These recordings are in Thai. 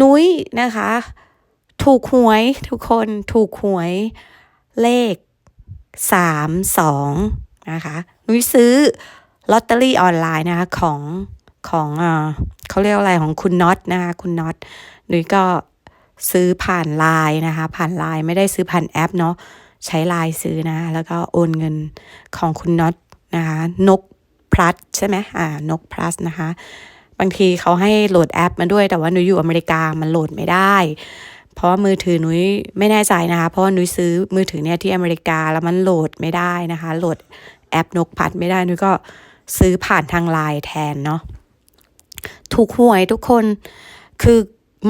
นุ้ยนะคะ ถูกหวยทุกคนถูกหวยเลขสามสองนะคะนุ้ยซื้อลอตเตอรี่ออนไลน์นะคะของของเขาเรียกอะไรของคุณน็อตนะคะคุณน็อตนุ้ยก็ซื้อผ่านไลน์นะคะ ผ่านไลน์ไม่ได้ซื้อผ่านแอปเนาะใช้ไลน์ซื้อนะ แล้วก็โอนเงินของคุณน็อตนะคะ นกพลัสใช่ไหมอ่านกพลัสนะคะ บางทีเขาให้โหลดแอปมาด้วยแต่ว่าหนุยอยู่อเมริกามันโหลดไม่ได้ เพราะว่ามือถือนุ้ยไม่แน่ใจนะคะ เพราะว่านุ้ยซื้อมือถือเนี่ยที่อเมริกาแล้วมันโหลดไม่ได้นะคะ โหลดแอปนกพัดไม่ได้นุ้ยก็ซื้อผ่านทางไลน์แทนเนาะถูกหวยทุกคนคือ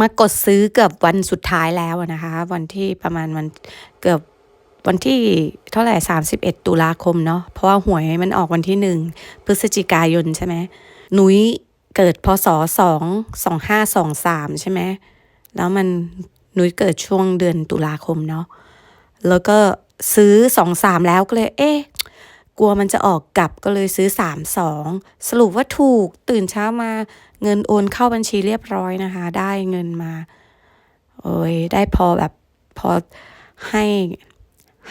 มากดซื้อเกือบวันสุดท้ายแล้วนะคะ วันที่ประมาณวันเกือบวันที่เท่าไหร่สามสิบเอ็ดตุลาคมเนาะเพราะว่าหวยมันออกวันที่หนึ่งพฤศจิกายนใช่ไหมหนุย เกิดพศสองสองห้าสองสามใช่ไหมแล้วมันนุ้ยเกิดช่วงเดือนตุลาคมเนาะแล้วก็ซื้อสองสามแล้วก็เลย เอ๊ะกลัวมันจะออกกลับก็เลยซื้อสามสองสรุปว่าถูกตื่นเช้ามาเงินโอนเข้าบัญชีเรียบร้อยนะคะ ได้เงินมา โอ้ยได้พอแบบพอให้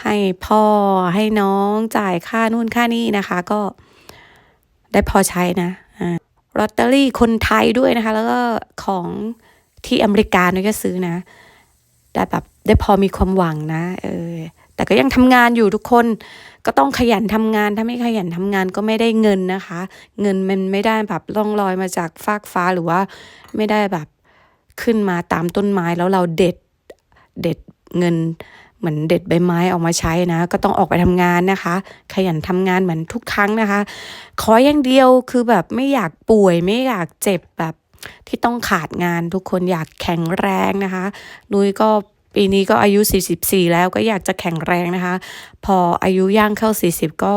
ให้พ่อให้น้องจ่ายค่านู่นค่านี่นะคะ ก็ได้พอใช้นะ ลอตเตอรี่คนไทยด้วยนะคะ แล้วก็ของที่อเมริกาเนี่ยก็ซื้อนะได้แบบได้พอมีความหวังนะเออแต่ก็ยังทำงานอยู่ทุกคนก็ต้องขยันทำงาน ถ้าไม่ขยันทำงานก็ไม่ได้เงินนะคะ เงินมันไม่ได้แบบล่องลอยมาจากฟากฟ้าหรือว่าไม่ได้แบบขึ้นมาตามต้นไม้แล้วเราเด็ดเด็ดเงิน เหมือนเด็ดใบไม้ออกมาใช้นะ ก็ต้องออกไปทำงานนะคะ ขยันทำงานเหมือนทุกครั้งนะคะ ขออย่างเดียวคือแบบไม่อยากป่วยไม่อยากเจ็บแบบที่ต้องขาดงานทุกคนอยากแข็งแรงนะคะ นุ้ยก็ ปีนี้ก็อายุ 44 แล้วก็อยากจะแข็งแรงนะคะ พออายุย่างเข้า 40 ก็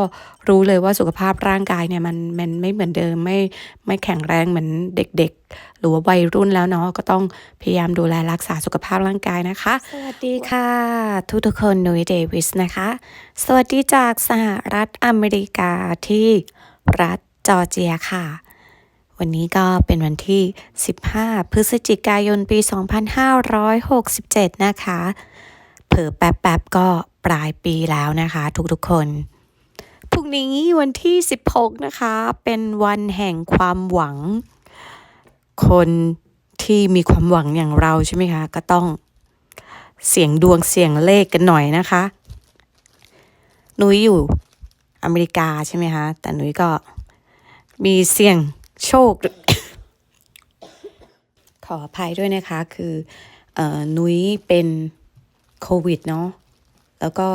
รู้เลยว่าสุขภาพร่างกายเนี่ยมันมันไม่เหมือนเดิมไม่ไม่แข็งแรงเหมือนเด็กๆ หรือว่าวัยรุ่นแล้วเนาะก็ต้องพยายามดูแลรักษาสุขภาพร่างกายนะคะ สวัสดีค่ะ ทุกทุกคนนุ้ยเดวิสนะคะ สวัสดีจากสหรัฐอเมริกาที่รัฐจอร์เจียค่ะ วันนี้ก็เป็นวันที่ 15 พฤศจิกายนปี 2567 นะคะ เผลอแป๊บๆก็ปลายปีแล้วนะคะ ทุกๆคนพรุ่งนี้วันที่ 16 นะคะ เป็นวันแห่งความหวัง คนที่มีความหวังอย่างเราใช่ไหมคะ ก็ต้องเสียงดวงเสียงเลขกันหน่อยนะคะ นุ้ยอยู่อเมริกาใช่ไหมคะ แต่นุ้ยก็มีเสียง โชค ขออภัยด้วยนะคะ คืออนุ้ยเป็นโควิดเนาะแล้วก็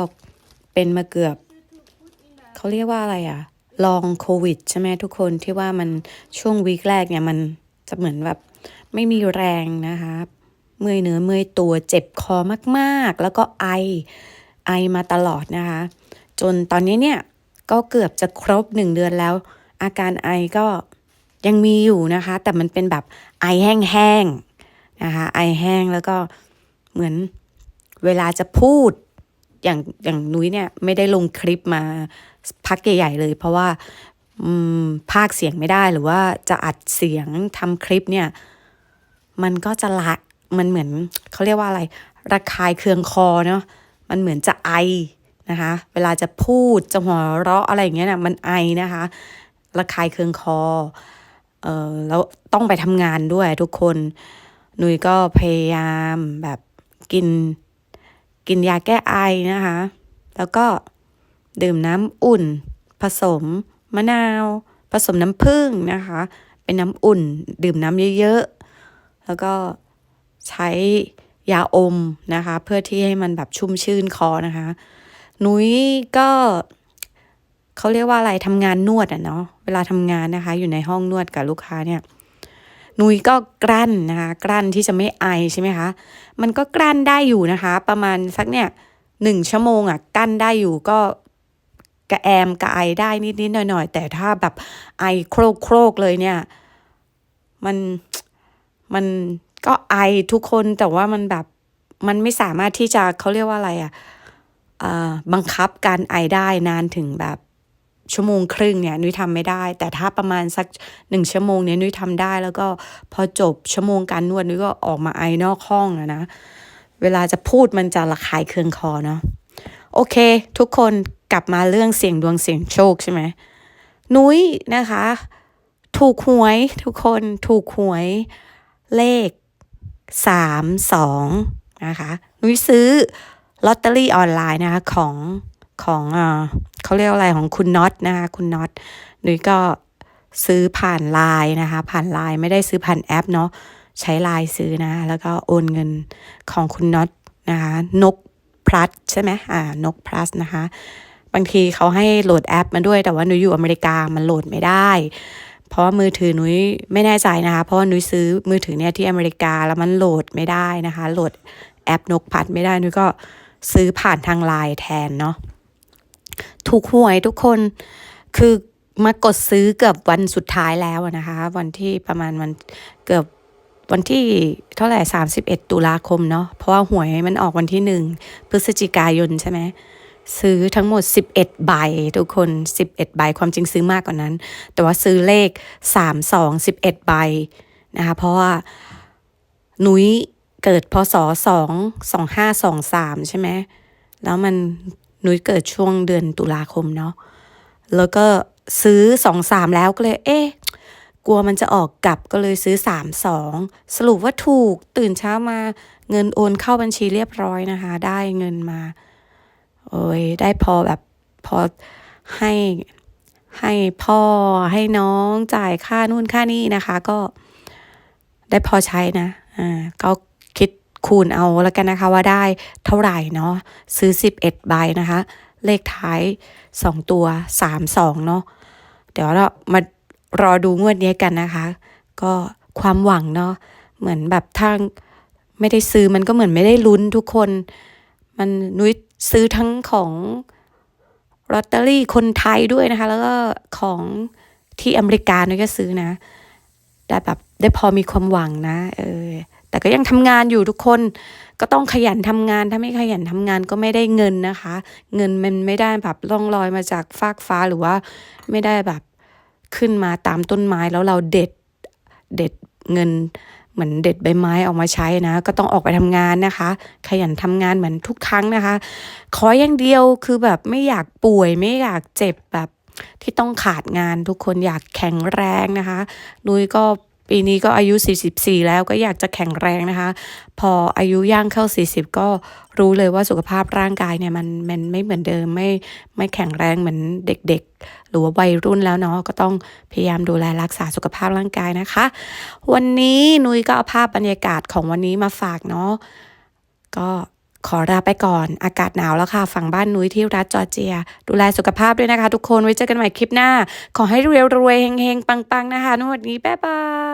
เป็นมาเกือบเขาเรียกว่าอะไรอะลองโควิดใช่ไหมทุกคนที่ว่ามันช่วงวีคแรกเนี่ยมันจะเหมือนแบบไม่มีแรงนะคะเมื่อยเนื้อเมื่อยตัวเจ็บคอมากๆ แล้วก็ไอไอมาตลอดนะคะ จนตอนนี้เนี่ยก็เกือบจะครบหนึ่งเดือนแล้ว อาการไอก็ ยังมีอยู่นะคะ แต่มันเป็นแบบไอแห้งๆนะคะ ไอแห้งแล้วก็เหมือนเวลาจะพูดอย่างอย่างนุ้ยเนี่ยไม่ได้ลงคลิปมาพักใหญ่ ๆ เลย เพราะว่าภาคเสียงไม่ได้หรือว่าจะอัดเสียงทำคลิปเนี่ย มันก็จะละมันเหมือนเขาเรียกว่าอะไร ระคายเคืองคอเนาะมันเหมือนจะไอนะคะ เวลาจะพูดจะหัวเราะอะไรอย่างเงี้ยนะมันไอนะคะ ระคายเคืองคอ เออแล้วต้องไปทำงานด้วยทุกคนหนุยก็พยายามแบบกิน กินยาแก้ไอนะคะ แล้วก็ดื่มน้ำอุ่น ผสมมะนาว ผสมน้ำผึ้งนะคะ เป็นน้ำอุ่น ดื่มน้ำเยอะๆ แล้วก็ใช้ยาอมนะคะ เพื่อที่ให้มันแบบชุ่มชื่นคอนะคะ นุ้ยก็ เขาเรียกว่าอะไรทำงานนวดอะเนาะเวลาทำงานนะคะ อยู่ในห้องนวดกับลูกค้าเนี่ยนุ้ยก็กลั้นนะคะ กลั้นที่จะไม่ไอใช่ไหมคะมันก็กลั้นได้อยู่นะคะ ประมาณสักเนี่ยหนึ่งชั่วโมงอะกั้นได้อยู่ก็กระแอมกระไอได้นิดๆหน่อยๆแต่ถ้าแบบไอโครกโครกเลยเนี่ย มันมันก็ไอทุกคนแต่ว่ามันแบบมันไม่สามารถที่จะเขาเรียกว่าอะไรอะ่ะอ่าบังคับการไอได้นานถึงแบบ ชั่วโมงครึ่งเนี่ยนุ้ยทำไม่ได้ แต่ถ้าประมาณสักหนึ่งชั่วโมงเนี่ยนุ้ยทำได้ แล้วก็พอจบชั่วโมงการนวดนุ้ยก็ออกมาไอนอกห้องแล้วนะ เวลาจะพูดมันจะระคายเคืองคอเนาะโอเค ทุกคนกลับมาเรื่องเสียงดวงเสียงโชคใช่ไหมนุ้ยนะคะ ถูกหวยทุกคนถูกหวยเลขสามสองนะคะนุ้ยซื้อลอตเตอรี่ออนไลน์นะคะของ ของเขาเรียกอะไรของคุณน็อตนะคะคุณน็อตนุ้ยก็ซื้อผ่านไลน์นะคะ ผ่านไลน์ไม่ได้ซื้อผ่านแอปเนาะใช้ไลน์ซื้อนะ แล้วก็โอนเงินของคุณน็อตนะคะนกพลัสใช่ไหมอ่านกพลัสนะคะ บางทีเขาให้โหลดแอปมาด้วยแต่ว่าหนูอยู่อเมริกามันโหลดไม่ได้ เพราะว่ามือถือนุ้ยไม่แน่ใจนะคะ เพราะว่านุ้ยซื้อมือถือเนี่ยที่อเมริกาแล้วมันโหลดไม่ได้นะคะ โหลดแอปนกพัดไม่ได้นุ้ยก็ซื้อผ่านทางไลน์แทนเนาะ ถูกหวยทุกคนคือมากดซื้อเกือบวันสุดท้ายแล้วนะคะ วันที่ประมาณวันเกือบวันที่เท่าไหร่สามสิบเอ็ดตุลาคมเนาะเพราะว่าหวยมันออกวันที่หนึ่งพฤศจิกายนใช่ไหมซื้อทั้งหมด 11 ใบทุกคน 11 ใบความจริงซื้อมากกว่านั้น แต่ว่าซื้อเลข 3 2 11 ใบนะคะเพราะว่าหนุยเกิดพศ 2 2 5 2 3 ใช่ไหมแล้วมัน นุ้ยเกิดช่วงเดือนตุลาคมเนาะแล้วก็ซื้อ2 3แล้วก็เลย เอ๊ะกลัวมันจะออกกลับก็เลยซื้อ3 2สรุปว่าถูกตื่นเช้ามาเงินโอนเข้าบัญชีเรียบร้อยนะคะ ได้เงินมา โอ้ยได้พอแบบพอให้ให้พ่อให้น้องจ่ายค่านู่นค่านี่นะคะ ก็ได้พอใช้นะอ่าก็ คูณเอาแล้วกันนะคะว่าได้เท่าไหร่เนาะซื้อ 11 ใบนะคะ เลขท้าย 2 ตัว 3 2 เนาะเดี๋ยวเรามารอดูงวดนี้กันนะคะ ก็ความหวังเนาะเหมือนแบบถ้าไม่ได้ซื้อมันก็เหมือนไม่ได้ลุ้นทุกคน มันนุ้ยซื้อทั้งของลอตเตอรี่คนไทยด้วยนะคะ แล้วก็ของที่อเมริกานุ้ยก็ซื้อนะได้แบบได้พอมีความหวังนะ เออ แต่ก็ยังทำงานอยู่ทุกคนก็ต้องขยันทำงาน ถ้าไม่ขยันทำงานก็ไม่ได้เงินนะคะ เงินมันไม่ได้แบบล่องลอยมาจากฟากฟ้าหรือว่าไม่ได้แบบขึ้นมาตามต้นไม้แล้วเราเด็ดเด็ดเงินเหมือนเด็ดใบไม้ออกมาใช้นะ ก็ต้องออกไปทำงานนะคะ ขยันทำงานเหมือนทุกครั้งนะคะ ขออย่างเดียวคือแบบไม่อยากป่วยไม่อยากเจ็บแบบที่ต้องขาดงานทุกคนอยากแข็งแรงนะคะนุ้ยก็ ปีนี้ก็อายุ 44 แล้วก็อยากจะแข็งแรงนะคะ พออายุย่างเข้า 40 ก็รู้เลยว่าสุขภาพร่างกายเนี่ยมันมันไม่เหมือนเดิมไม่ไม่แข็งแรงเหมือนเด็กๆ หรือว่าวัยรุ่นแล้วเนาะก็ต้องพยายามดูแลรักษาสุขภาพร่างกายนะคะ วันนี้นุ้ยก็เอาภาพบรรยากาศของวันนี้มาฝากเนาะก็ขอลาไปก่อนอากาศหนาวแล้วค่ะ ฝั่งบ้านนุ้ยที่รัฐจอร์เจีย ดูแลสุขภาพด้วยนะคะ ทุกคนไว้เจอกันใหม่คลิปหน้า ขอให้รวยรวยๆเฮงๆ ปังๆ นะคะนวันนี้ บ๊ายบาย